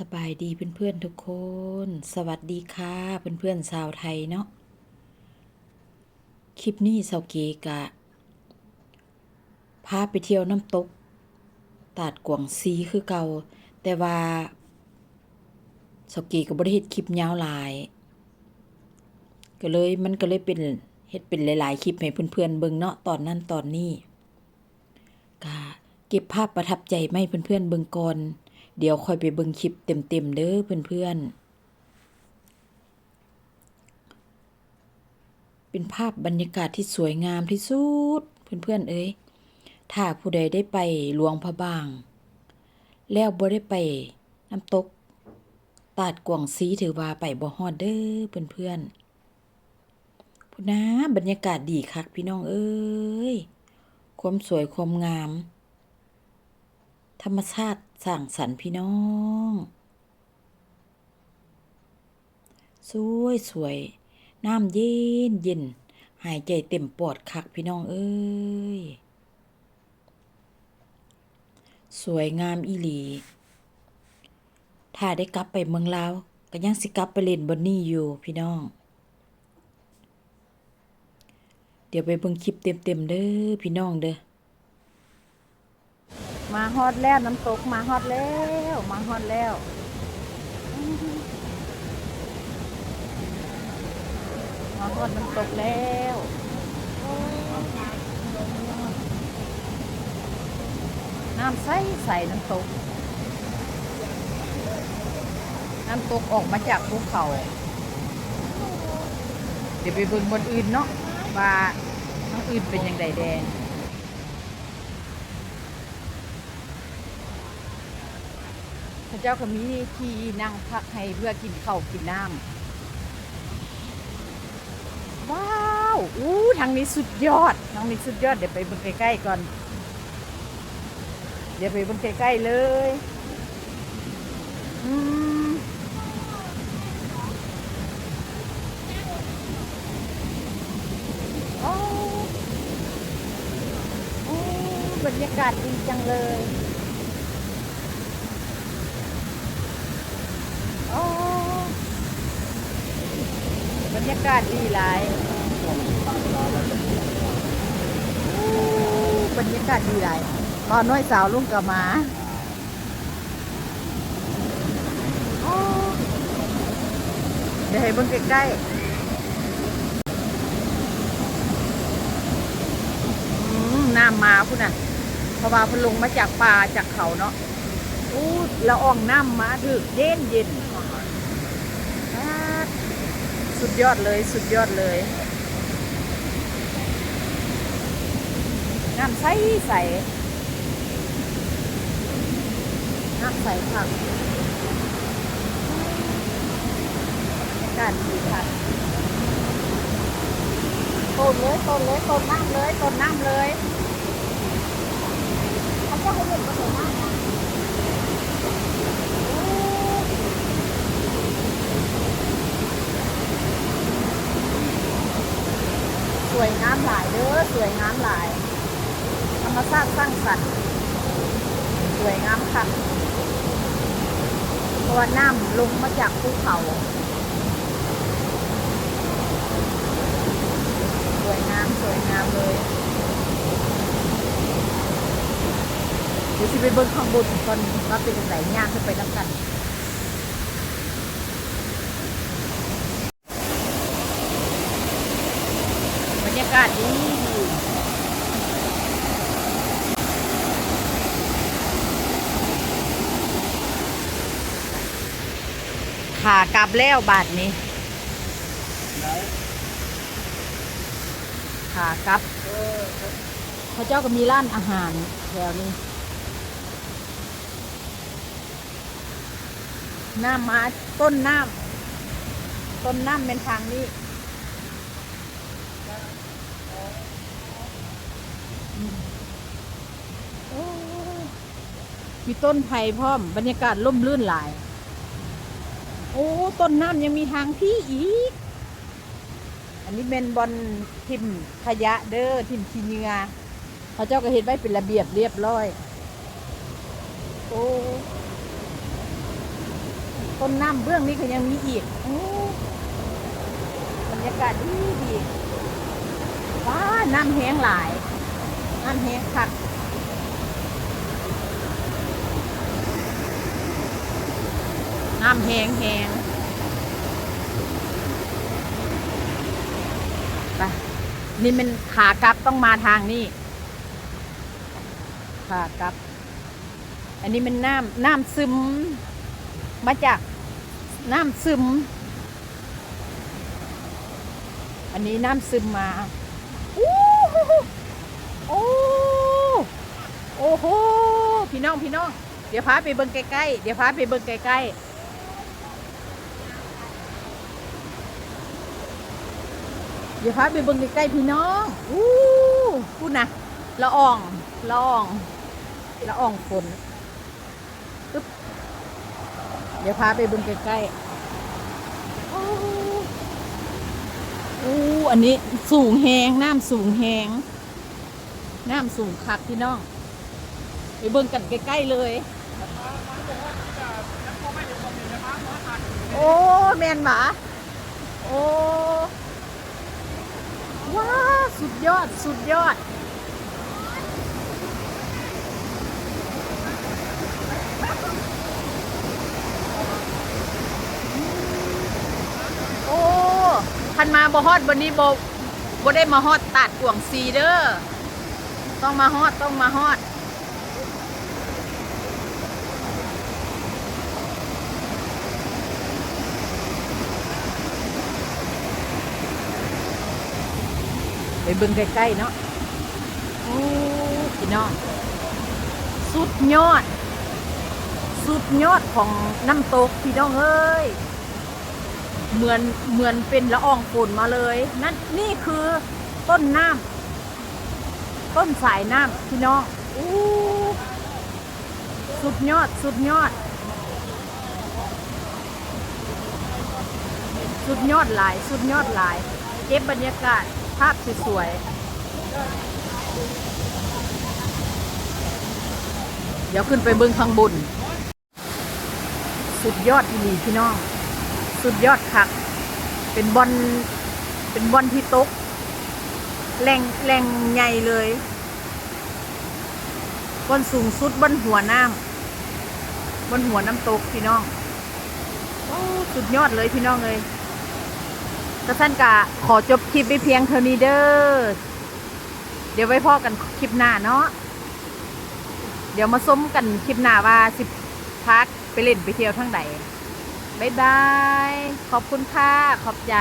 สบายดีเพื่อนๆทุกคน สวัสดีค่ะเพื่อนๆชาวไทยเนาะคลิปนี้เสาเกกะพาไปเที่ยวน้ำตก ตาดกวางซีคือเก่า แต่ว่าเสาเกก็บ่ได้เฮ็ดคลิปยาวหลาย ก็เลยมันก็เลยเป็นเฮ็ดเป็นหลายๆคลิปให้เพื่อนๆเบิ่งเนาะตอนนั้นตอนนี้ก็เก็บภาพประทับใจมาให้เพื่อนๆเบิ่งก่อน เดี๋ยวค่อยไปเบิ่งคลิปเต็มๆเด้อเพื่อนๆ เป็นภาพบรรยากาศที่สวยงามที่สุดเพื่อนๆเอ้ยถ้าผู้ใดได้ไปหลวงพระบาง แล้วบ่ได้ไปน้ำตก ตาดกวางซีถือว่าไปบ่ฮอดเด้อเพื่อนๆพุนะบรรยากาศดีคักพี่น้องเอ้ยความสวยความงาม ธรรมชาติสร้างสรรค์พี่น้อง สวยสวย น้ำเย็นเย็น หายใจเต็มปอดคักพี่น้องเอ้ย สวยงามอีหลี ถ้าได้กลับไปเมืองลาว ก็ยังสิกลับไปเล่นบอนนี่อยู่พี่น้อง เดี๋ยวไปเบิ่งคลิปเต็มๆเด้อพี่น้องเด้อ มาฮอดแล้วน้ำตกมาฮอดแล้วมาฮอดแล้วมาฮอดน้ำตกแล้วน้ำใสใสน้ำตก น้ำตกออกมาจากภูเขา เดี๋ยวไปเบิ่งบนอื่นเนาะว่าทางอื่นเป็นยังไงแดง พ ระเจ้าก็มีที่นั่งพักให้เพื่อกินข้าวกินน้ำว้าวอู้ทางนี้สุดยอดทางนี้สุดยอดเดี๋ยวไปเบิ่งใกล้ๆก่อน เดี๋ยวไปเบิ่งใกล้ๆเลยอืมโอ้โอ้บรรยากาศดีจังเลย บรรยากาศดีหลายบรรยากาศดีหลายตอนน้อยสาวลุงกับหมาเดี๋ยวให้เบิ่งใกล้ๆน้ำมาพุ่นน่ะเพราะว่าเพุ่นลงมาจากป่าจากเขาเนาะอู้ละอองน้ำมาถึกเย็นเย็นอ่า สุดยอดเลยสุดยอดเลยน้ำใสใสน้ำใสค่ะการดีค่ะต้นเลยต้นเลยต้นน้ำเลยต้นน้ำเลยเขาจะให้เห็นกระโดดน้ำนะ ส วยงามหลายเด้อสวยงามหลายธรรมชาติสร้างสรรค์สวยงามค่ะเพราะว่าน้ำลงมาจากภูเขาสวยงามสวยงามเลยเดี๋ยวสิไปเบิ่งข้างบนก่อนว่าเป็นยังไงย่างขึ้นไปน้ำกัน บรรยากาศดีขากลับแล้วบาทนี้ขากลับพระเจ้าก็มีร้านอาหารแถวนี้ น้ำมาต้นน้ำต้นน้ำเป็นทางนี้ โอ้ มีต้นไผ่พร้อม บรรยากาศร่มรื่นหลาย โอ้ ต้นน้ำยังมีทางพี่อีก อันนี้เป็นบอลทิมขยะเด้อทิมขี้เหงือเขาเจ้าก็เห็นไว้เป็นระเบียบเรียบร้อย โอ้ ต้นน้ำเบื้องนี้ก็ยังมีอีก โอ้บรรยากาศดีดีว้าน้ำแห้งหลาย น้ำแห้งคักน้ำแหงแหงไปนี่มันขากลับต้องมาทางนี้ขากลับ อันนี้มันน้ำน้ำซึม มาจากน้ำซึม อันนี้น้ำซึมมาอู้ โอ้โอ้โหพี่น้องพี่น้อง เดี๋ยวพาไปเบิ่งใกล้ๆเดี๋ยวพาไปเบิ่งใกล้ๆเดี๋ยวพาไปเบิ่งใกล้ๆพี่น้องอู้พูดนะละอ่องละอ่องละอ่องฝนตึ๊บเดี๋ยวพาไปเบิ่งใกล้ๆโอ้อู้อันนี้สูงแหงน้ำสูงแหง น้ำสูงคักพี่น้อง ไปเบิ่งกันใกล้ๆเลย โอ้แมนหมาโอ้ว้าสุดยอดสุดยอด โอ้คันมาบ่ฮอดวันนี้บ่บ่ได้มาฮอดตัดกวงซีเด้อ ต้องมาฮอดต้องมาฮอดไปเบิ่งใกล้ๆเนาะโอ้พี่น้อง สุดยอด สุดยอดของน้ำตกพี่น้องเอ้ย เหมือนเหมือนเป็นละอองฝนมาเลย นั่นนี่คือต้นน้ำ ต้นสายน้ำพี่น้องอู้สุดยอดสุดยอด สุดยอดหลาย สุดยอดหลาย เก็บบรรยากาศภาพสวยๆเดี๋ยวขึ้นไปเบิ้งข้างบน สุดยอดอีหลีพี่น้อง สุดยอดคัก เป็นบอลเป็นบอลที่ตก แรงแรงใหญ่เลยบอลสูงสุดบนหัวน้ำบนหัวน้ำตกพี่น้องโอ้สุดยอดเลยพี่น้องเลยกระสั้นกะขอจบคลิปไปเพียงเท่านี้เด้อเดี๋ยวไว้พ่อกันคลิปหน้าเนาะเดี๋ยวมาส้มกันคลิปหน้าว่าสิพักไปเล่นไปเที่ยวทั้งใดบ๊ายบาย ขอบคุณค่ะ ขอบใจ